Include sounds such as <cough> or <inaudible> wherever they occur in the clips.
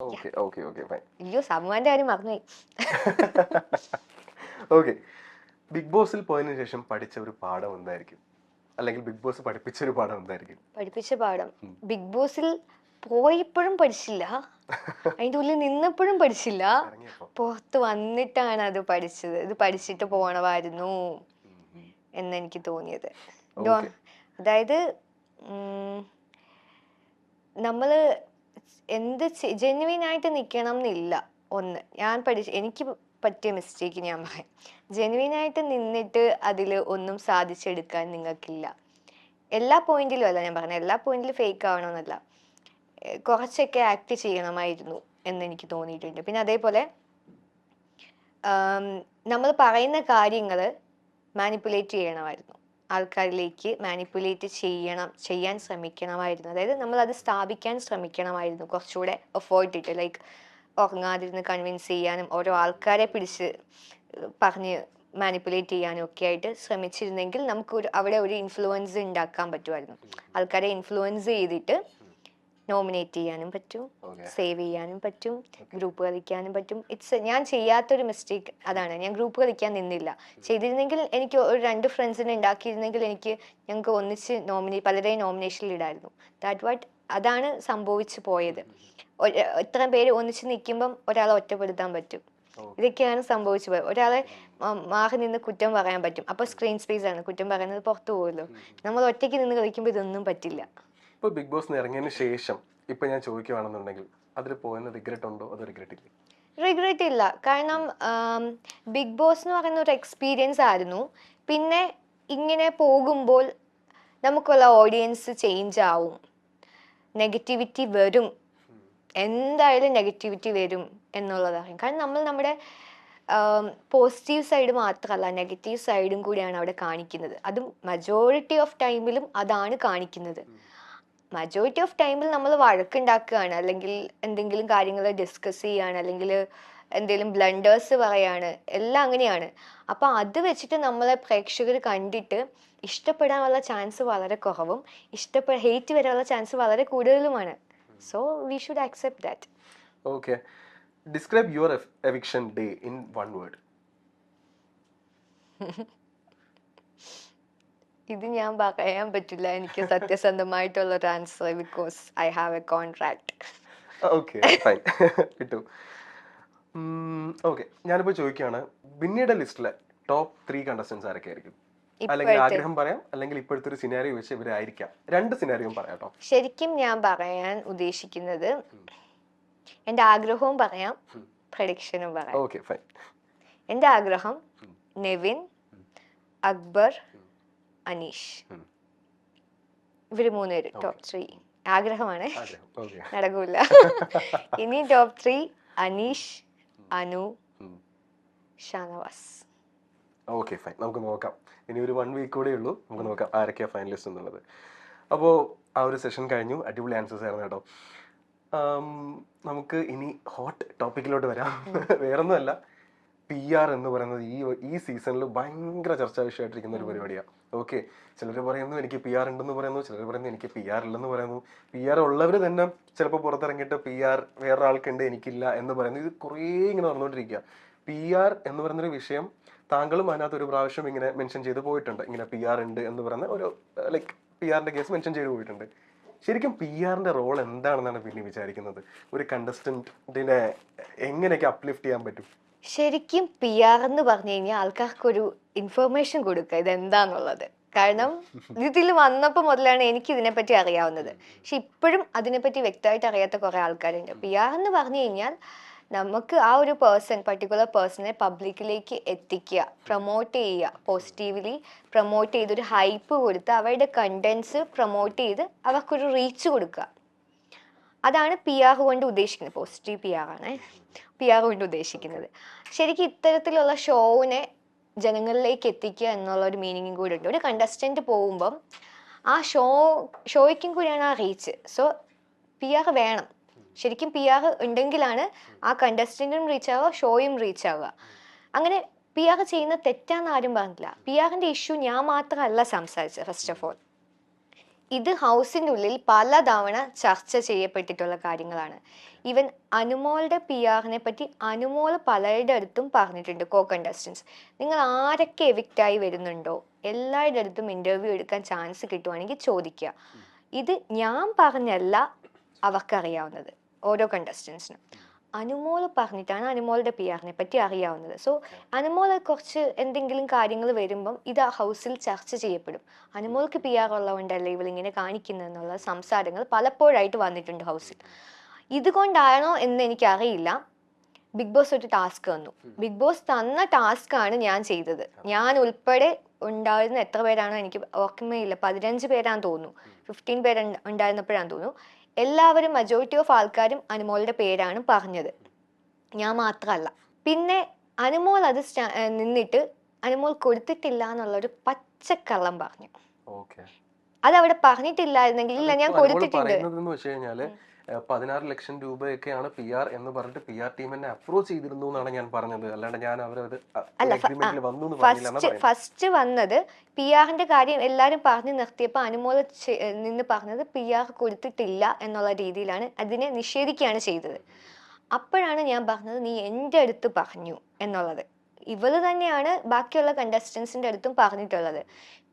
Okay okay okay fine അയ്യോ സമ്മാന്റെ കാര്യം മറന്നുപോയി ഓക്കെ <laughs> ബിഗ് ബോസിൽ പോയതിനു ശേഷം പഠിച്ച ഒരു പാഠം എന്തായിരിക്കും? അല്ലെങ്കിൽ ബിഗ് ബോസ് പഠിപ്പിച്ച ഒരു പാഠം എന്തായിരിക്കും? പഠിപ്പിച്ച പാഠം. ബിഗ് ബോസിൽ പോയപ്പോഴും പഠിച്ചില്ല. അതിന്റെ ഉള്ളിൽ നിന്നപ്പോഴും പഠിച്ചില്ല. പുറത്ത് വന്നിട്ടാണ് അത് പഠിച്ചത്. ഇത് പഠിച്ചിട്ട് പോണമായിരുന്നു എന്ന് എന്നെനിക്ക് തോന്നിയത്. അതായത് നമ്മൾ എന്ത് ജെന്യുവിൻ ആയിട്ട് നിൽക്കണം എന്നില്ല ഒന്ന് ഞാൻ പഠിച്ച എനിക്ക് പറ്റിയ മിസ്റ്റേക്ക് ഞാൻ പറയാം. ജെന്യുവിൻ ആയിട്ട് നിന്നിട്ട് അതിൽ ഒന്നും സാധിച്ചെടുക്കാൻ നിങ്ങൾക്കില്ല. എല്ലാ പോയിന്റിലും അല്ല ഞാൻ പറഞ്ഞത് എല്ലാ പോയിന്റിലും ഫേക്ക് ആവണമെന്നല്ല കുറച്ചൊക്കെ ആക്ട് ചെയ്യണമായിരുന്നു എന്ന് എനിക്ക് തോന്നിയിട്ടുണ്ട്. പിന്നെ അതേപോലെ നമ്മൾ പറയുന്ന കാര്യങ്ങൾ മാനിപ്പുലേറ്റ് ചെയ്യണമായിരുന്നു. ആൾക്കാരിലേക്ക് മാനിപ്പുലേറ്റ് ചെയ്യണം ചെയ്യാൻ ശ്രമിക്കണമായിരുന്നു. അതായത് നമ്മൾ അത് സ്ഥാപിക്കാൻ ശ്രമിക്കണമായിരുന്നു. കുറച്ചുകൂടെ എഫേർട്ട് ഇട്ട് ലൈക്ക് ഉറങ്ങാതിരുന്ന് കൺവിൻസ് ചെയ്യാനും ഓരോ ആൾക്കാരെ പിടിച്ച് പറഞ്ഞ് മാനിപ്പുലേറ്റ് ചെയ്യാനും ഒക്കെ ആയിട്ട് ശ്രമിച്ചിരുന്നെങ്കിൽ നമുക്ക് ഒരു അവിടെ ഒരു ഇൻഫ്ലുവൻസ് ഉണ്ടാക്കാൻ പറ്റുമായിരുന്നു. ആൾക്കാരെ ഇൻഫ്ലുവൻസ് ചെയ്തിട്ട് നോമിനേറ്റ് ചെയ്യാനും പറ്റും സേവ് ചെയ്യാനും പറ്റും ഗ്രൂപ്പ് കളിക്കാനും പറ്റും. ഇറ്റ്സ് ഞാൻ ചെയ്യാത്തൊരു മിസ്റ്റേക്ക് അതാണ്. ഞാൻ ഗ്രൂപ്പ് കളിക്കാൻ നിന്നില്ല. ചെയ്തിരുന്നെങ്കിൽ എനിക്ക് ഒരു രണ്ട് ഫ്രണ്ട്സിനെ ഉണ്ടാക്കിയിരുന്നെങ്കിൽ എനിക്ക് ഞങ്ങൾക്ക് ഒന്നിച്ച് നോമിനേ പലരെയും നോമിനേഷനിൽ ഇടായിരുന്നു. ദാറ്റ് വാട്ട് അതാണ് സംഭവിച്ചു പോയത്. ഇത്ര പേര് ഒന്നിച്ച് നിൽക്കുമ്പം ഒരാളെ ഒറ്റപ്പെടുത്താൻ പറ്റും. ഇതൊക്കെയാണ് സംഭവിച്ചു പോയത്. ഒരാളെ മാറി നിന്ന് കുറ്റം പറയാൻ പറ്റും. അപ്പൊ സ്ക്രീൻ സ്പേസ് ആണ്. കുറ്റം പറയുന്നത് പുറത്തു പോകുമല്ലോ നമ്മൾ ഒറ്റയ്ക്ക് നിന്ന് കളിക്കുമ്പോൾ ഇതൊന്നും പറ്റില്ല. ഇപ്പൊ ബിഗ് ബോസ് ഇറങ്ങിയതിന് ശേഷം ഇപ്പൊ ഞാൻ ചോദിക്കുവാണെന്നുണ്ടെങ്കിൽ അതിൽ പോയെന്ന് റിഗ്രറ്റ് ഉണ്ടോ അതോ റിഗ്രറ്റ് ഇല്ല? റിഗ്രറ്റ് ഇല്ല. കാരണം ബിഗ് ബോസ് എന്ന് പറയുന്ന ഒരു എക്സ്പീരിയൻസ് ആയിരുന്നു. പിന്നെ ഇങ്ങനെ പോകുമ്പോൾ നമുക്കുള്ള ഓഡിയൻസ് ചേഞ്ച് ആവും. നെഗറ്റിവിറ്റി വരും. എന്തായാലും നെഗറ്റിവിറ്റി വരും എന്നുള്ളതാണ്. കാരണം നമ്മൾ നമ്മുടെ പോസിറ്റീവ് സൈഡ് മാത്രമല്ല നെഗറ്റീവ് സൈഡും കൂടിയാണ് അവിടെ കാണിക്കുന്നത്. അതും മജോറിറ്റി ഓഫ് ടൈമിലും അതാണ് കാണിക്കുന്നത്. മജോറിറ്റി ഓഫ് ടൈമിൽ നമ്മൾ വഴക്കുണ്ടാക്കുകയാണ്. അല്ലെങ്കിൽ എന്തെങ്കിലും കാര്യങ്ങൾ ഡിസ്കസ് ചെയ്യുകയാണ്. അല്ലെങ്കിൽ എന്തെങ്കിലും ബ്ലണ്ടേഴ്സ് പറയാണ് എല്ലാം അങ്ങനെയാണ്. അപ്പോൾ അത് വെച്ചിട്ട് നമ്മളെ പ്രേക്ഷകർ കണ്ടിട്ട് ഇഷ്ടപ്പെടാനുള്ള ചാൻസ് വളരെ കുറവും ഇഷ്ടപ്പെ ഹേറ്റ് വരാനുള്ള ചാൻസ് വളരെ കൂടുതലുമാണ്. So we should accept that okay describe your eviction day in one word ഇത് ഞാൻ പറയാൻ പറ്റില്ല. എനിക്ക് സത്യസന്ധമായിട്ടുള്ള ഒരു answer because I have a contract okay fine കിട്ടും. ഓക്കെ ഞാനിപ്പോ ചോദിക്കുകയാണ് പിന്നീട് ലിസ്റ്റിലെ ടോപ്പ് ത്രീ കണ്ടസ്റ്റൻസ് ആരൊക്കെ ആയിരിക്കും അല്ലെങ്കിൽ ആഗ്രഹം പറയാം അല്ലെങ്കിൽ ഇപ്പോഴത്തെ ഒരു സിനാരിയോ വെച്ച് ഇവരായിരിക്കാം. രണ്ട് സിനാരിയും പറയാം ശരിക്കും ഞാൻ പറയാൻ ഉദ്ദേശിക്കുന്നത് എന്റെ ആഗ്രഹവും പറയാം. പ്രഡിക്ഷനും പറയാം. ഓക്കെ ഫൈൻ എന്റെ ആഗ്രഹം നെവിൻ അക്ബർ അനീഷ്. ഇവർ മൂന്നുപേര് ടോപ്പ് ത്രീ ആഗ്രഹമാണ്. <laughs> നടക്കൂല. <laughs> ഇനി top three Aneesh Anu Shanavas. Okay fine നമുക്ക് നോക്കാം. ഇനി ഒരു വൺ വീക്ക് കൂടെ ഉള്ളൂ. നമുക്ക് നോക്കാം ആരൊക്കെയാ ഫൈനലിസ്റ്റ് എന്നുള്ളത്. അപ്പോൾ ആ ഒരു സെഷൻ കഴിഞ്ഞു. അടിപൊളി ആൻസേഴ്സ് ആയിരുന്നു കേട്ടോ. നമുക്ക് ഇനി ഹോട്ട് ടോപ്പിക്കിലോട്ട് വരാം. <laughs> വേറൊന്നുമല്ല. പി ആർ എന്ന് പറയുന്നത് ഈ ഈ സീസണിൽ ഭയങ്കര ചർച്ചാ വിഷയമായിട്ടിരിക്കുന്ന ഒരു പരിപാടിയാണ് ഓക്കെ ചിലർ പറയുന്നു എനിക്ക് പി ആർ ഉണ്ടെന്ന് പറയുന്നു ചിലർ പറയുന്നു എനിക്ക് പി ആർ ഇല്ലെന്ന് പറയുന്നു. പി ആർ ഉള്ളവർ തന്നെ ചിലപ്പോൾ പുറത്തിറങ്ങിയിട്ട് പി ആർ വേറൊരാൾക്കുണ്ട് എനിക്കില്ല എന്ന് പറയുന്നു. ഇത് കുറേ ഇങ്ങനെ നടന്നുകൊണ്ടിരിക്കുക പി ആർ എന്ന് പറയുന്നൊരു വിഷയം താങ്കളും അതിനകത്ത് ഒരു പ്രാവശ്യം ഇങ്ങനെ മെൻഷൻ ചെയ്ത് പോയിട്ടുണ്ട്. ഇങ്ങനെ പി ആർ ഉണ്ട് എന്ന് പറയുന്ന ഒരു ലൈക്ക് പി ആറിന്റെ കേസ് മെൻഷൻ ചെയ്ത് പോയിട്ടുണ്ട്. ശരിക്കും പി ആറിന്റെ റോൾ എന്താണെന്നാണ് പിന്നെ വിചാരിക്കുന്നത്? ഒരു കണ്ടസ്റ്റന്റിനെ എങ്ങനെയൊക്കെ അപ്ലിഫ്റ്റ് ചെയ്യാൻ പറ്റും? ശരിക്കും പി ആർ എന്ന് പറഞ്ഞു കഴിഞ്ഞാൽ ആൾക്കാർക്കൊരു ഇൻഫർമേഷൻ കൊടുക്കുക ഇതെന്താന്നുള്ളത്. കാരണം ഇതിൽ വന്നപ്പോൾ മുതലാണ് എനിക്ക് ഇതിനെപ്പറ്റി അറിയാവുന്നത്. പക്ഷെ ഇപ്പോഴും അതിനെപ്പറ്റി വ്യക്തമായിട്ട് അറിയാത്ത കുറേ ആൾക്കാരുണ്ട്. പി ആർ എന്ന് പറഞ്ഞു കഴിഞ്ഞാൽ നമുക്ക് ആ ഒരു പേഴ്സൺ പർട്ടിക്കുലർ പേഴ്സണെ പബ്ലിക്കിലേക്ക് എത്തിക്കുക പ്രൊമോട്ട് ചെയ്യുക പോസിറ്റീവ്ലി പ്രൊമോട്ട് ചെയ്ത് ഒരു ഹൈപ്പ് കൊടുത്ത് അവരുടെ കണ്ടൻസ് പ്രൊമോട്ട് ചെയ്ത് അവർക്കൊരു റീച്ച് കൊടുക്കുക. അതാണ് പി ആർ കൊണ്ട് ഉദ്ദേശിക്കുന്നത്. പോസിറ്റീവ് പി ആർ ആണ്. പി ആർ കൊണ്ട് ഉദ്ദേശിക്കുന്നത്. ശരിക്കും ഇത്തരത്തിലുള്ള ഷോവിനെ ജനങ്ങളിലേക്ക് എത്തിക്കുക എന്നുള്ള ഒരു മീനിങ്ങും കൂടെ ഉണ്ട്. ഒരു കണ്ടസ്റ്റന്റ് പോകുമ്പം ആ ഷോ ഷോയ്ക്കും കൂടിയാണ് ആ റീച്ച് സോ പി ആർ വേണം. ശരിക്കും പി ആർ ഉണ്ടെങ്കിലാണ് ആ കണ്ടസ്റ്റന്റും റീച്ച് ആവുക ഷോയും റീച്ച് ആവുക. അങ്ങനെ പി ആർ ചെയ്യുന്ന തെറ്റാന്ന് ആരും പറഞ്ഞില്ല പി ആറിന്റെ ഇഷ്യൂ ഞാൻ മാത്രമല്ല സംസാരിച്ചത് ഫസ്റ്റ് ഓഫ് ഓൾ ഇത് ഹൗസിന്റെ ഉള്ളിൽ പലതവണ ചർച്ച ചെയ്യപ്പെട്ടിട്ടുള്ള കാര്യങ്ങളാണ്. ഇവൻ അനുമോളുടെ പി ആറിനെ പറ്റി അനുമോൾ പലരുടെ അടുത്തും പറഞ്ഞിട്ടുണ്ട് കോ കണ്ടസ്റ്റൻസ് നിങ്ങൾ ആരൊക്കെ എവിക്റ്റായി വരുന്നുണ്ടോ? എല്ലാവരുടെ അടുത്തും ഇന്റർവ്യൂ എടുക്കാൻ ചാൻസ് കിട്ടുവാണെങ്കിൽ ചോദിക്കുക. ഇത് ഞാൻ പറഞ്ഞല്ല അവർക്കറിയാവുന്നത് ഓരോ കണ്ടസ്റ്റൻസിനും അനുമോൾ പറഞ്ഞിട്ടാണ് അനുമോളുടെ പി ആറിനെ പറ്റി അറിയാവുന്നത്. സോ അനുമോളെ കുറച്ച് എന്തെങ്കിലും കാര്യങ്ങൾ വരുമ്പം ഇത് ആ ഹൗസിൽ ചർച്ച ചെയ്യപ്പെടും. അനുമോൾക്ക് പി ആർ ഉള്ളതുകൊണ്ടല്ലേ ഇവളിങ്ങനെ കാണിക്കുന്നതെന്നുള്ള സംസാരങ്ങൾ പലപ്പോഴായിട്ട് വന്നിട്ടുണ്ട് ഹൗസിൽ. ഇതുകൊണ്ടാണോ എന്ന് എനിക്കറിയില്ല. ബിഗ് ബോസ് ഒരു ടാസ്ക് തന്നു. ബിഗ് ബോസ് തന്ന ടാസ്ക് ആണ് ഞാൻ ചെയ്തത്. ഞാൻ ഉൾപ്പെടെ ഉണ്ടായിരുന്ന എത്ര പേരാണോ എനിക്ക് ഓർമ്മയില്ല. പതിനഞ്ച് പേരാന്ന് തോന്നുന്നു. ഫിഫ്റ്റീൻ പേര് ഉണ്ടായിരുന്നപ്പോഴാന്ന് തോന്നുന്നു. എല്ലാവരും മെജോറിറ്റി ഓഫ് ആൾക്കാരും അനുമോളുടെ പേരാണ് പറഞ്ഞത്. ഞാൻ മാത്രമല്ല. പിന്നെ അനുമോൾ അത് നിന്നിട്ട് അനുമോൾ കൊടുത്തിട്ടില്ല എന്നുള്ളൊരു പച്ചക്കള്ളം പറഞ്ഞു. അതവിടെ അത് അവിടെ പറഞ്ഞിട്ടില്ലായിരുന്നെങ്കിൽ ഇല്ല ഞാൻ കൊടുത്തിട്ടുണ്ട്. പതിനാറ് ലക്ഷം രൂപയൊക്കെയാണ് പി ആർ എന്ന് പറഞ്ഞിട്ട് പി ആർ ടീം എന്നെ അപ്രോച്ച് ചെയ്തിരുന്നു എന്നാണ് ഞാൻ പറഞ്ഞത്. അല്ലാണ്ട് ഞാൻ അവരത് അഗ്രിമെന്റിൽ വന്നു എന്ന് പറഞ്ഞില്ല ഫസ്റ്റ് വന്നത് പി ആറിന്റെ കാര്യം എല്ലാരും പറഞ്ഞു നിർത്തിയപ്പോൾ അനുമോദ നിന്ന് പറഞ്ഞത് പി ആർ കൊടുത്തിട്ടില്ല എന്നുള്ള രീതിയിലാണ് അതിനെ നിഷേധിക്കുകയാണ് ചെയ്തത്. അപ്പോഴാണ് ഞാൻ പറഞ്ഞത് നീ എന്റെ അടുത്ത് പറഞ്ഞു എന്നുള്ളത്. ഇവൾ തന്നെയാണ് ബാക്കിയുള്ള കണ്ടസ്റ്റൻസിന്റെ അടുത്തും പറഞ്ഞിട്ടുള്ളത്.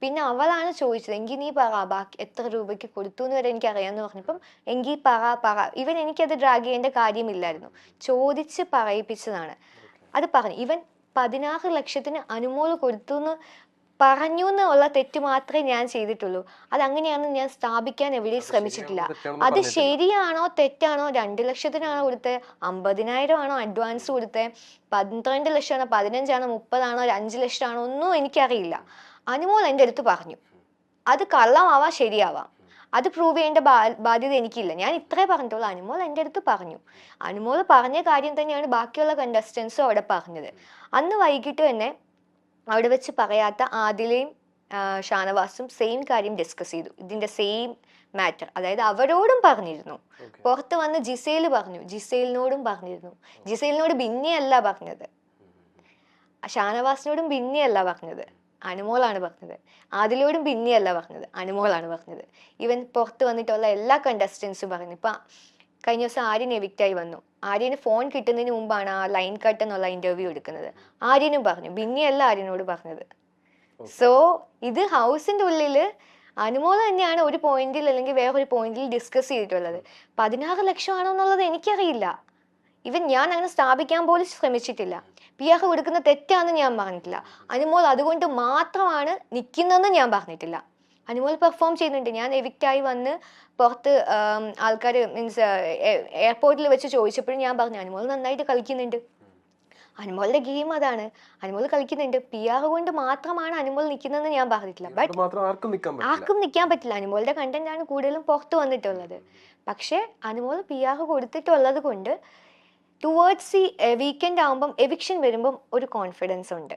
പിന്നെ അവളാണ് ചോദിച്ചത് എങ്കിൽ നീ പറ ബാക്കി എത്ര രൂപയ്ക്ക് കൊടുത്തു എന്ന് വരെ എനിക്ക് അറിയാമെന്ന് പറഞ്ഞപ്പം എങ്കിൽ പറ പറ. ഇവൻ എനിക്കത് ഡ്രാഗ് ചെയ്യേണ്ട കാര്യമില്ലായിരുന്നു. ചോദിച്ച് പറയിപ്പിച്ചതാണ്. അത് പറഞ്ഞു. ഇവൻ പതിനാറ് ലക്ഷത്തിന് അനുമോൾ കൊടുത്തു എന്ന് പറഞ്ഞു എന്നുള്ള തെറ്റ് മാത്രമേ ഞാൻ ചെയ്തിട്ടുള്ളൂ. അത് അങ്ങനെയാണ് ഞാൻ സ്ഥാപിക്കാൻ എവിടെയും ശ്രമിച്ചിട്ടില്ല. അത് ശരിയാണോ തെറ്റാണോ രണ്ട് ലക്ഷത്തിനാണോ കൊടുത്തത് അമ്പതിനായിരം ആണോ അഡ്വാൻസ് കൊടുത്തത് പന്ത്രണ്ട് ലക്ഷമാണോ പതിനഞ്ചാണോ മുപ്പതാണോ ഒരു അഞ്ച് ലക്ഷമാണോ ഒന്നും എനിക്കറിയില്ല. അനുമോൾ എന്റെ അടുത്ത് പറഞ്ഞു അത് കള്ളമാവാം ശരിയാവാം. അത് പ്രൂവ് ചെയ്യേണ്ട ബാ- ബാധ്യത എനിക്കില്ല. ഞാൻ ഇത്രേ പറഞ്ഞിട്ടുള്ളൂ. അനുമോൾ എന്റെ അടുത്ത് പറഞ്ഞു. അനുമോൾ പറഞ്ഞ കാര്യം തന്നെയാണ് ബാക്കിയുള്ള കണ്ടസ്റ്റൻസും അവിടെ പറഞ്ഞത്. അന്ന് വൈകിട്ട് തന്നെ അവിടെ വെച്ച് പറയാത്ത ആദിലയും ഷാനവാസും സെയിം കാര്യം ഡിസ്കസ് ചെയ്തു. ഇതിന്റെ സെയിം മാറ്റർ അതായത് അവരോടും പറഞ്ഞിരുന്നു. പുറത്ത് വന്ന് ജിസേൽ പറഞ്ഞു. ജിസേലിനോടും പറഞ്ഞിരുന്നു. ജിസേലിനോട് ഭിന്നിയല്ല പറഞ്ഞത്. ഷാനവാസിനോടും ഭിന്നിയല്ല പറഞ്ഞത്. അനുമോളാണ് പറഞ്ഞത്. ആദിലോടും ഭിന്നിയല്ല പറഞ്ഞത്. അനുമോളാണ് പറഞ്ഞത്. ഇവൻ പുറത്ത് വന്നിട്ടുള്ള എല്ലാ കണ്ടസ്റ്റൻസും പറഞ്ഞു. ഇപ്പൊ കഴിഞ്ഞ ദിവസം ആര്യൻ എവിക്റ്റായി വന്നു. ആര്യന് ഫോൺ കിട്ടുന്നതിന് മുമ്പാണ് ആ ലൈൻ കട്ട് എന്നുള്ള ഇന്റർവ്യൂ എടുക്കുന്നത്. ആര്യനും പറഞ്ഞു. ബിന്നിയല്ല ആര്യനോട് പറഞ്ഞത്. സോ ഇത് ഹൗസിന്റെ ഉള്ളിൽ അനുമോദം തന്നെയാണ് ഒരു പോയിന്റിൽ അല്ലെങ്കിൽ വേറൊരു പോയിന്റിൽ ഡിസ്കസ് ചെയ്തിട്ടുള്ളത്. പതിനാറ് ലക്ഷമാണോ എന്നുള്ളത് എനിക്കറിയില്ല. ഇവൻ ഞാൻ അങ്ങനെ സ്ഥാപിക്കാൻ പോലും ശ്രമിച്ചിട്ടില്ല. പി ആർ കൊടുക്കുന്ന തെറ്റാണെന്ന് ഞാൻ പറഞ്ഞിട്ടില്ല. അനുമോൾ അതുകൊണ്ട് മാത്രമാണ് നിൽക്കുന്നതെന്ന് ഞാൻ പറഞ്ഞിട്ടില്ല. അനുമോൾ പെർഫോം ചെയ്യുന്നുണ്ട്. ഞാൻ എവിക്റ്റായി വന്ന് പുറത്ത് ആൾക്കാർ മീൻസ് എയർപോർട്ടിൽ വെച്ച് ചോദിച്ചപ്പോഴും ഞാൻ പറഞ്ഞു അനുമോൾ നന്നായിട്ട് കളിക്കുന്നുണ്ട്. അനുമോളുടെ ഗെയിം അതാണ്. അനുമോൾ കളിക്കുന്നുണ്ട്. പി ആർ കൊണ്ട് മാത്രമാണ് അനുമോൾ നിൽക്കുന്നതെന്ന് ഞാൻ പറഞ്ഞിട്ടില്ല. ബട്ട് ആർക്കും നിൽക്കാൻ പറ്റില്ല. അനുമോളുടെ കണ്ടന്റ് ആണ് കൂടുതലും പുറത്ത് വന്നിട്ടുള്ളത്. പക്ഷേ അനുമോൾ പി ആർ കൊടുത്തിട്ടുള്ളത് കൊണ്ട് ടുവേർഡ്സ് ഈ വീക്കെൻഡ് ആകുമ്പം എവിക്ഷൻ വരുമ്പം ഒരു കോൺഫിഡൻസ് ഉണ്ട്.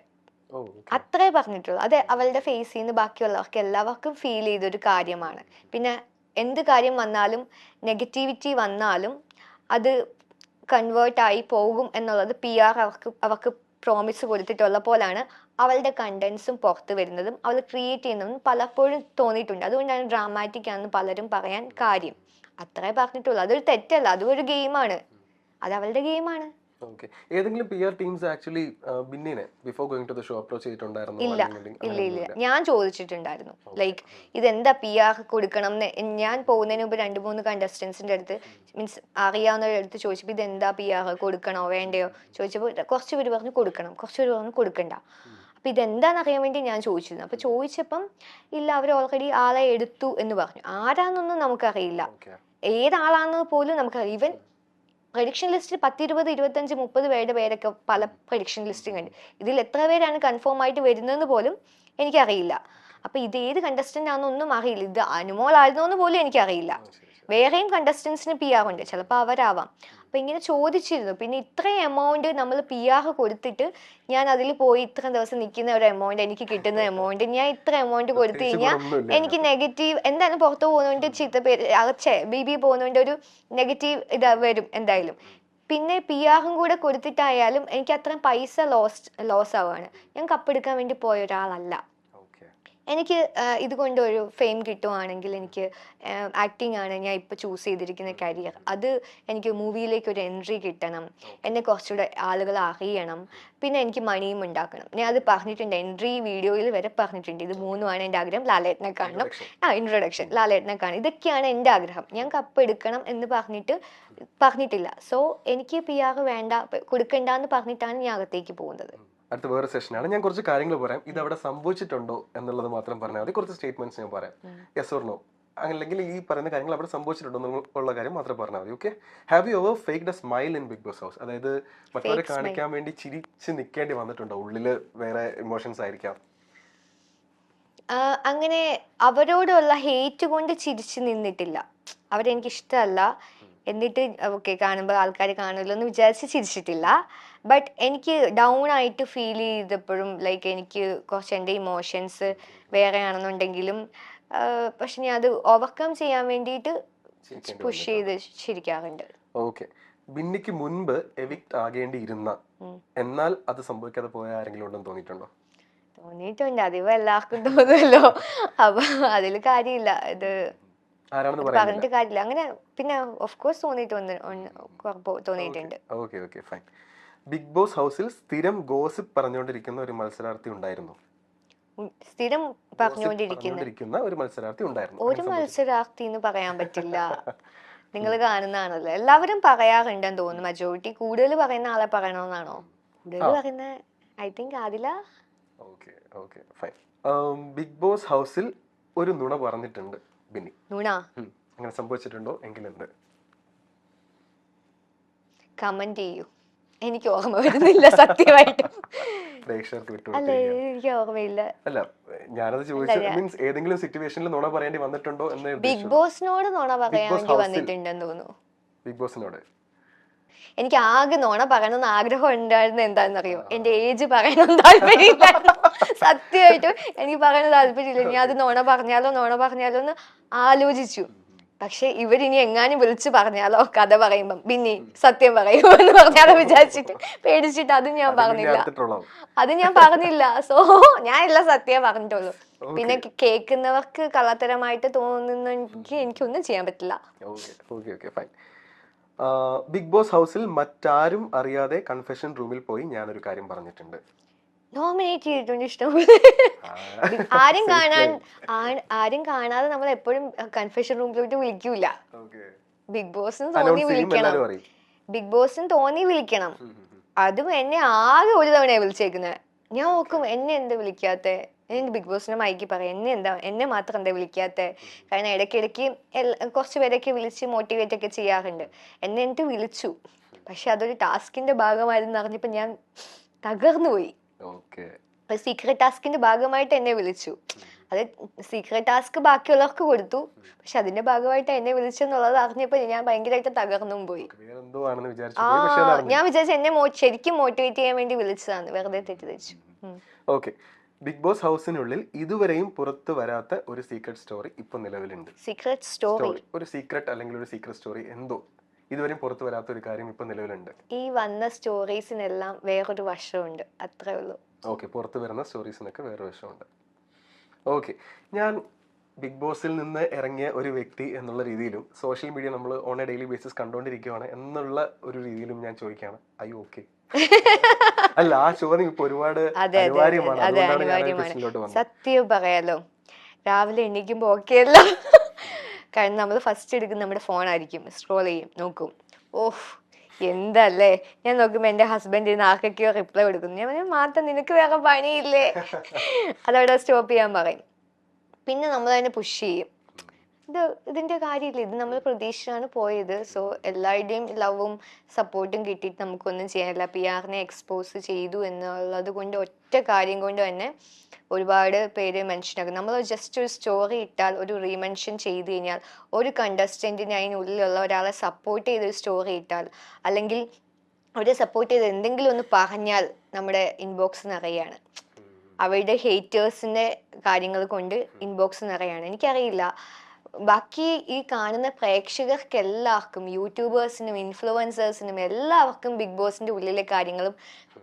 അത്രേ പറഞ്ഞിട്ടുള്ളൂ. അത് അവളുടെ ഫേസിൽ നിന്ന് ബാക്കിയുള്ളവർക്ക് എല്ലാവർക്കും ഫീൽ ചെയ്തൊരു കാര്യമാണ്. പിന്നെ എന്ത് കാര്യം വന്നാലും നെഗറ്റിവിറ്റി വന്നാലും അത് കൺവേർട്ട് ആയി പോകും എന്നുള്ളത് പി ആർ അവർക്ക് അവർക്ക് പ്രോമിസ് കൊടുത്തിട്ടുള്ള പോലാണ് അവളുടെ കണ്ടൻസും പുറത്ത് വരുന്നതും അവൾ ക്രിയേറ്റ് ചെയ്യുന്നതും പലപ്പോഴും തോന്നിയിട്ടുണ്ട്. അതുകൊണ്ടാണ് ഡ്രാമാറ്റിക് ആണെന്ന് പലരും പറയാൻ കാര്യം. അത്രേ പറഞ്ഞിട്ടുള്ളൂ. അതൊരു തെറ്റല്ല. അതും ഒരു ഗെയിമാണ് അത് അവളുടെ ഗെയിമാണ് ഓക്കെ ഏതെങ്കിലും P R teams actually ബിന്നിനെ before going to the show approach ചെയ്തിട്ടുണ്ടായിരുന്നു? ഇല്ല. ഇല്ല ഇല്ല. ഞാൻ ചോദിച്ചിട്ടുണ്ടായിരുന്നു. ലൈക്ക് ഇതെന്താ പി ആർ കൊടുക്കണം എന്ന് ഞാൻ പോകുന്നതിന് മുമ്പ് രണ്ട് മൂന്ന് കണ്ടസ്റ്റൻസിന്റെ അടുത്ത് മീൻസ് അറിയാവുന്നവരുടെ അടുത്ത് ചോദിച്ചപ്പോൾ ഇതെന്താ പി ആർ കൊടുക്കണോ വേണ്ടയോ? ചോദിച്ചപ്പോൾ കുറച്ച് പേര് പറഞ്ഞു കൊടുക്കണം. കുറച്ച് പേര് പറഞ്ഞു കൊടുക്കണ്ട. അപ്പൊ ഇതെന്താണെന്ന് അറിയാൻ വേണ്ടി ഞാൻ ചോദിച്ചിരുന്നു. അപ്പൊ ചോദിച്ചപ്പം ഇല്ല അവർ ഓൾറെഡി ആളെ എടുത്തു എന്ന് പറഞ്ഞു. ആരാന്നൊന്നും നമുക്കറിയില്ല. ഏതാളാന്ന് പോലും നമുക്കറിയാം ഈവൻ പ്രഡിക്ഷൻ ലിസ്റ്റിൽ പത്തിരുപത് ഇരുപത്തഞ്ച് മുപ്പത് പേരുടെ പേരൊക്കെ പല പ്രഡിക്ഷൻ ലിസ്റ്റിംഗ് ഉണ്ട്. ഇതിൽ എത്ര പേരാണ് കൺഫേം ആയിട്ട് വരുന്നതെന്ന് പോലും എനിക്കറിയില്ല. അപ്പൊ ഇത് ഏത് കണ്ടസ്റ്റന്റ് ആണെന്നൊന്നും അറിയില്ല. ഇത് അനുമോളായിരുന്നോ എന്ന് പോലും എനിക്കറിയില്ല. വേറെയും കണ്ടസ്റ്റൻസിന് പി ആർ ഉണ്ട്. ചിലപ്പോൾ അവരാവാം. അപ്പൊ ഇങ്ങനെ ചോദിച്ചിരുന്നു. പിന്നെ ഇത്രയും എമൗണ്ട് നമ്മൾ പി ആർ കൊടുത്തിട്ട് ഞാൻ അതിൽ പോയി ഇത്ര ദിവസം നിൽക്കുന്ന ഒരു എമൗണ്ട് എനിക്ക് കിട്ടുന്ന എമൗണ്ട് ഞാൻ ഇത്ര എമൗണ്ട് കൊടുത്തു കഴിഞ്ഞാൽ എനിക്ക് നെഗറ്റീവ് എന്തായാലും പുറത്ത് പോകുന്നതുകൊണ്ട് ചീത്ത പേര് അകച്ചേ ബി ബി പോകുന്നതുകൊണ്ട് ഒരു നെഗറ്റീവ് ഇത് വരും എന്തായാലും. പിന്നെ പി ആറും കൂടെ കൊടുത്തിട്ടായാലും എനിക്ക് അത്രയും പൈസ ലോസ് ലോസ് ആവുകയാണ് ഞാൻ കപ്പെടുക്കാൻ വേണ്ടി പോയ ഒരാളല്ല. എനിക്ക് ഇതുകൊണ്ട് ഒരു ഫെയിം കിട്ടുവാണെങ്കിൽ എനിക്ക് ആക്ടിങ് ആണ് ഞാൻ ഇപ്പോൾ ചൂസ് ചെയ്തിരിക്കുന്ന കരിയർ അത് എനിക്ക് മൂവിയിലേക്ക് ഒരു എൻട്രി കിട്ടണം. എന്നെ കുറച്ചുകൂടെ ആളുകൾ അറിയണം. പിന്നെ എനിക്ക് മണിയും ഉണ്ടാക്കണം. ഞാൻ അത് പറഞ്ഞിട്ടുണ്ട്. എൻട്രി വീഡിയോയിൽ വരെ പറഞ്ഞിട്ടുണ്ട്. ഇത് മൂന്നുമാണ് എന്റെ ആഗ്രഹം. ലാലേട്ടനെ കാണണം. ആ ഇൻട്രൊഡക്ഷൻ ലാലേട്ടനെ കാണണം. ഇതൊക്കെയാണ് എന്റെ ആഗ്രഹം. ഞാൻ കപ്പ് എടുക്കണം എന്ന് പറഞ്ഞിട്ട് പറഞ്ഞിട്ടില്ല. സോ എനിക്ക് പി ആർ വേണ്ട കൊടുക്കണ്ട എന്ന് പറഞ്ഞിട്ടാണ് ഞാൻ അകത്തേക്ക് പോകുന്നത്. അടുത്ത വേറെ സെഷനാണ് ഞാൻ കുറച്ച് കാര്യങ്ങൾ പറയാം. ഇത് അവിടെ സംഭവിച്ചിട്ടുണ്ടോ എന്നുള്ളത് മാത്രം പറഞ്ഞാൽ മതി. കുറച്ച് സ്റ്റേറ്റ്മെന്റ്സ് ഞാൻ പറയാം. യെസ് ഓർ നോ അല്ലെങ്കിൽ ഈ പറയുന്ന കാര്യങ്ങൾ അവിടെ സംഭവിച്ചിട്ടുണ്ടോ ഉള്ള കാര്യം മാത്രം പറഞ്ഞാൽ മതി. Okay have you ever faked a smile in Bigg Boss house അതായത് മറ്റവരെ കാണിക്കാൻ വേണ്ടി ചിരിച്ച് നിൽക്കേണ്ടി വന്നിട്ടുണ്ടോ? ഉള്ളിൽ വേറെ ഇമോഷൻസ് ആയിരിക്കാം. അങ്ങനെ അവരോടുള്ള ഹേറ്റ് കൊണ്ട് ചിരിച്ചു നിന്നിട്ടില്ല. അവരെനിക്ക് ഇഷ്ടമല്ല എന്നിട്ട് ഓക്കെ കാണുമ്പോൾ ആൾക്കാർ കാണുമല്ലോ എന്ന് വിചാരിച്ച് ചിരിച്ചിട്ടില്ല. ബട്ട് എനിക്ക് ഡൗൺ ആയിട്ട് ഫീൽ ചെയ്തപ്പോഴും ലൈക്ക് എനിക്ക് കുറച്ച് എന്റെ ഇമോഷൻസ് വേറെ ആണെന്നുണ്ടെങ്കിലും പക്ഷെ ഞാൻ അത് ഓവർകം ചെയ്യാൻ വേണ്ടിയിട്ട് പുഷ് ചെയ്ത് ചിരിക്കാറുണ്ട്. ഓക്കെ ബിന്നിക്ക് മുൻപ് എവിക്ട് ആകേണ്ടിയിരുന്ന എന്നാൽ അത് സംഭവിക്കാതെ പോയ ആരെങ്കിലും ഉണ്ടെന്ന് തോന്നിയിട്ടുണ്ടോ? തോന്നിയിട്ടുണ്ട്. അതിപ്പോ എല്ലാവർക്കും തോന്നുമല്ലോ അപ്പൊ അതിൽ കാര്യമില്ല. ഇത് പറഞ്ഞിട്ട് കാര്യമില്ല. അങ്ങനെ പിന്നെ ഓഫ് കോഴ്സ് തോന്നിയിട്ട് തോന്നിയിട്ടുണ്ട്. Okay. Okay fine. Bigg Boss ഹൗസിൽ സ്ഥിരം ഗോസിപ്പ് പറഞ്ഞുകൊണ്ടിരിക്കുന്ന ഒരു മത്സരാർത്ഥി ഉണ്ടായിരുന്നു. സ്ഥിരം പറഞ്ഞുകൊണ്ടിരിക്കുന്ന ഒരു മത്സരാർത്ഥി ഉണ്ടായിരുന്നു. ഒരു മത്സരാർത്ഥി എന്ന് പറയാൻ പറ്റില്ല. <laughs> നിങ്ങൾ കാണുന്നതാണല്ലോ. എല്ലാവരും പറയാറുണ്ടെന്ന് തോന്നുന്നു. മജോറിറ്റി കൂടുതൽ പറയുന്ന ആളെ പറയണമെന്നാണോ കൂടുതൽ പറയുന്ന I think Adila. Okay okay fine. Bigg Boss ഹൗസിൽ ഒരു നുണ പറഞ്ഞിട്ടുണ്ട്. ബിന്നി. നോണ. അങ്ങനെ സംഭവിച്ചിട്ടുണ്ടോ? എങ്കിലുണ്ട്. കമന്റ് ചെയ്യൂ. എനിക്ക് ഓർമ്മ വരുന്നില്ല സത്യമായിട്ട്. പ്രേക്ഷകർക്ക് എനിക്ക് ഓർമ്മയില്ല. അല്ല ഞാനത് മീൻസ് ഏതെങ്കിലും സിറ്റുവേഷനിൽ നുണ പറയേണ്ടി വന്നിട്ടുണ്ടോ എന്ന് ബിഗ് ബോസിനോട് നുണ പറയാൻ വന്നിട്ടുണ്ടെന്ന് തോന്നുന്നു. ബിഗ് ബോസിനോട്. എനിക്ക് ആകെ നോണ പറയണമെന്ന് ആഗ്രഹം ഉണ്ടായിരുന്നത് എന്താണെന്നറിയോ? എന്റെ ഏജ് പറയണം താല്പര്യമില്ല സത്യമായിട്ടും എനിക്ക് പറയണ താല്പര്യമില്ല. ഇനി അത് നോണ പറഞ്ഞാലോ നോണ പറഞ്ഞാലോ എന്ന് ആലോചിച്ചു. പക്ഷെ ഇവരിനി എങ്ങാനും വിളിച്ചു പറഞ്ഞാലോ കഥ പറയുമ്പം. പിന്നെ സത്യം പറയുമോ എന്ന് പറഞ്ഞാലോ വിചാരിച്ചിട്ട് പേടിച്ചിട്ട് അത് ഞാൻ പറഞ്ഞില്ല. അത് ഞാൻ പറഞ്ഞില്ല. സോ ഞാൻ എല്ലാം സത്യം പറഞ്ഞിട്ടുള്ളൂ. പിന്നെ കേൾക്കുന്നവർക്ക് കള്ളത്തരമായിട്ട് തോന്നുന്നെങ്കിൽ എനിക്കൊന്നും ചെയ്യാൻ പറ്റില്ല okay okay okay fine Bigg Boss ഹൗസിൽ മറ്റാരും അറിയാതെ കൺഫെഷൻ റൂമിൽ പോയി ഞാനൊരു കാര്യം പറഞ്ഞിട്ടുണ്ട്. നോമിനേറ്റ് ചെയ്തിട്ടുണ്ട് ഇഷ്ടം. ആരും കാണാൻ ആരും കാണാതെ നമ്മൾ എപ്പോഴും കൺഫെഷൻ റൂമിലോട്ട് വിളിക്കൂല. ബിഗ് ബോസിന് തോന്നി വിളിക്കണം. ബിഗ് ബോസിന് തോന്നി വിളിക്കണം. അതും എന്നെ ആകെ ഒരു തവണയാണ് വിളിച്ചേക്കുന്നത് ഞാൻ നോക്കും എന്നെ എന്താ വിളിക്കാത്തെ? എന്നെ ബിഗ് ബോസിനെ മൈക്കി പറയാം എന്നെ എന്താ എന്നെ മാത്രം എന്താ വിളിക്കാത്തത് കാരണം ഇടയ്ക്കിടയ്ക്ക് കുറച്ച് പേരൊക്കെ വിളിച്ച് മോട്ടിവേറ്റ് ഒക്കെ ചെയ്യാറുണ്ട്. എന്നെ എന്നിട്ട് വിളിച്ചു. പക്ഷെ അതൊരു ടാസ്കിന്റെ ഭാഗമായിരുന്നു അറിഞ്ഞപ്പോൾ ഞാൻ തകർന്നു പോയി. സീക്രട്ട് ടാസ്കിന്റെ ഭാഗമായിട്ട് എന്നെ വിളിച്ചു. അത് സീക്രട്ട് ടാസ്ക് ബാക്കിയുള്ളവർക്ക് കൊടുത്തു. പക്ഷെ അതിന്റെ ഭാഗമായിട്ട് എന്നെ വിളിച്ചെന്നുള്ളത് അറിഞ്ഞപ്പോൾ ഞാൻ ഭയങ്കരമായിട്ട് തകർന്നും പോയി. ആ. ഞാൻ വിചാരിച്ചു എന്നെ ശരിക്കും മോട്ടിവേറ്റ് ചെയ്യാൻ വേണ്ടി വിളിച്ചതാണ്. വെറുതെ തെറ്റിദ്ധരിച്ചു. ഓക്കെ. ബിഗ് ബോസ് ഹൗസിനുള്ളിൽ ഇതുവരെയും പുറത്തു വരാത്ത ഒരു സീക്രട്ട് സ്റ്റോറി ഇപ്പൊ നിലവിലുണ്ട്. സീക്രട്ട് സ്റ്റോറി ഒരു സീക്രട്ട് അല്ലെങ്കിൽ ഒരു സീക്രട്ട് സ്റ്റോറി എന്തോ. ഇതുവരെയും പുറത്തു വരാത്ത ഒരു കാര്യം ഇപ്പൊ നിലവിലുണ്ട്. ഈ വന്ന സ്റ്റോറീസിനെല്ലാം വേറൊരു വശമുണ്ട്. അത്രേ ഉള്ളൂ. ഓക്കെ പുറത്തു വരുന്ന സ്റ്റോറീസിനൊക്കെ വേറെ വശമുണ്ട്. ഓക്കെ ഞാൻ ബിഗ് ബോസിൽ നിന്ന് ഇറങ്ങിയ ഒരു വ്യക്തി എന്നുള്ള രീതിയിലും സോഷ്യൽ മീഡിയ നമ്മൾ ഓൺ എ ഡെയിലി ബേസിസ് കണ്ടുകൊണ്ടിരിക്കുകയാണ് എന്നുള്ള ഒരു രീതിയിലും ഞാൻ ചോദിക്കുകയാണ്. ഐ ഓക്കെ <laughs> അല്ല ആ ചോദ്യം ഇപ്പൊ ഒരുപാട് അതെ അതെ അനിവാര്യമാണ്. സത്യം പറയാലോ രാവിലെ എണീക്കുമ്പോ ഓക്കെ അല്ലോ. <laughs> കാരണം നമ്മൾ ഫസ്റ്റ് എടുക്കുന്ന നമ്മുടെ ഫോൺ ആയിരിക്കും. സ്ക്രോൾ ചെയ്യും നോക്കും. ഓഹ് എന്തല്ലേ? ഞാൻ നോക്കുമ്പോ എന്റെ ഹസ്ബൻഡ് ഇരുന്ന് ആർക്കൊക്കെയോ റിപ്ലൈ കൊടുക്കുന്നു. ഞാൻ പറഞ്ഞു മാത്രം നിനക്ക് വേറെ പണിയില്ലേ? <laughs> അതവിടെ സ്റ്റോപ്പ് ചെയ്യാൻ പറയും. പിന്നെ നമ്മൾ അതിനെ പുഷ് ചെയ്യും. ഇത് ഇതിന്റെ കാര്യമില്ല. ഇത് നമ്മൾ പ്രതീക്ഷിച്ചാണ് പോയത്. സോ എല്ലാവരുടെയും ലവും സപ്പോർട്ടും കിട്ടിയിട്ട് നമുക്കൊന്നും ചെയ്യാനില്ല. പി ആറിനെ എക്സ്പോസ് ചെയ്തു എന്നുള്ളത് കൊണ്ട് ഒറ്റ കാര്യം കൊണ്ട് തന്നെ ഒരുപാട് പേര് മെൻഷൻ ആക്കും നമ്മൾ ജസ്റ്റ് ഒരു സ്റ്റോറി ഇട്ടാൽ ഒരു റീമെൻഷൻ ചെയ്ത് കഴിഞ്ഞാൽ ഒരു കണ്ടസ്റ്റന്റിന് അതിനുള്ളിലുള്ള ഒരാളെ സപ്പോർട്ട് ചെയ്തൊരു സ്റ്റോറി ഇട്ടാൽ അല്ലെങ്കിൽ അവരെ സപ്പോർട്ട് ചെയ്ത് എന്തെങ്കിലും ഒന്ന് പറഞ്ഞാൽ നമ്മുടെ ഇൻബോക്സ് നിറയാണ്. അവരുടെ ഹേറ്റേഴ്സിന്റെ കാര്യങ്ങൾ കൊണ്ട് ഇൻബോക്സ് നിറയാണ്. എനിക്കറിയില്ല. ബാക്കി ഈ കാണുന്ന പ്രേക്ഷകർക്ക് എല്ലാവർക്കും യൂട്യൂബേഴ്സിനും ഇൻഫ്ലുവൻസേഴ്സിനും എല്ലാവർക്കും ബിഗ് ബോസിന്റെ ഉള്ളിലെ കാര്യങ്ങളും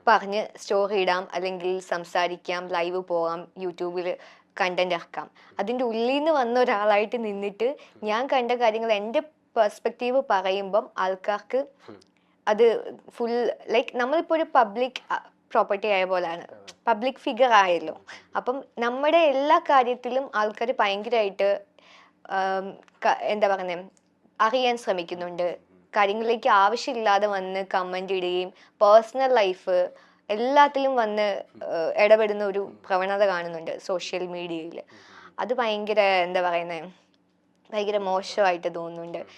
പറഞ്ഞ് സ്റ്റോറി ഇടാം അല്ലെങ്കിൽ സംസാരിക്കാം ലൈവ് പോകാം യൂട്യൂബിൽ കണ്ടന്റ് ഇറക്കാം. അതിന്റെ ഉള്ളിൽ നിന്ന് വന്ന ഒരാളായിട്ട് നിന്നിട്ട് ഞാൻ കണ്ട കാര്യങ്ങൾ എന്റെ പെർസ്പെക്റ്റീവ് പറയുമ്പം ആൾക്കാർക്ക് അത് ഫുൾ ലൈക്ക് നമ്മളിപ്പോൾ ഒരു പബ്ലിക് പ്രോപ്പർട്ടി ആയ പോലെയാണ് പബ്ലിക് ഫിഗർ ആയല്ലോ. അപ്പം നമ്മുടെ എല്ലാ കാര്യത്തിലും ആൾക്കാർ ഭയങ്കരമായിട്ട് എന്താ പറയുന്നത് അറിയാൻ ശ്രമിക്കുന്നുണ്ട്. കാര്യങ്ങളിലേക്ക് ആവശ്യമില്ലാതെ വന്ന് കമന്റ് ഇടുകയും പേഴ്സണൽ ലൈഫ് എല്ലാത്തിലും വന്ന് ഇടപെടുന്ന ഒരു പ്രവണത കാണുന്നുണ്ട് സോഷ്യൽ മീഡിയയിൽ അത് ഭയങ്കര എന്താ പറയുന്നത് ഭയങ്കര മോശമായിട്ട് തോന്നുന്നുണ്ട്.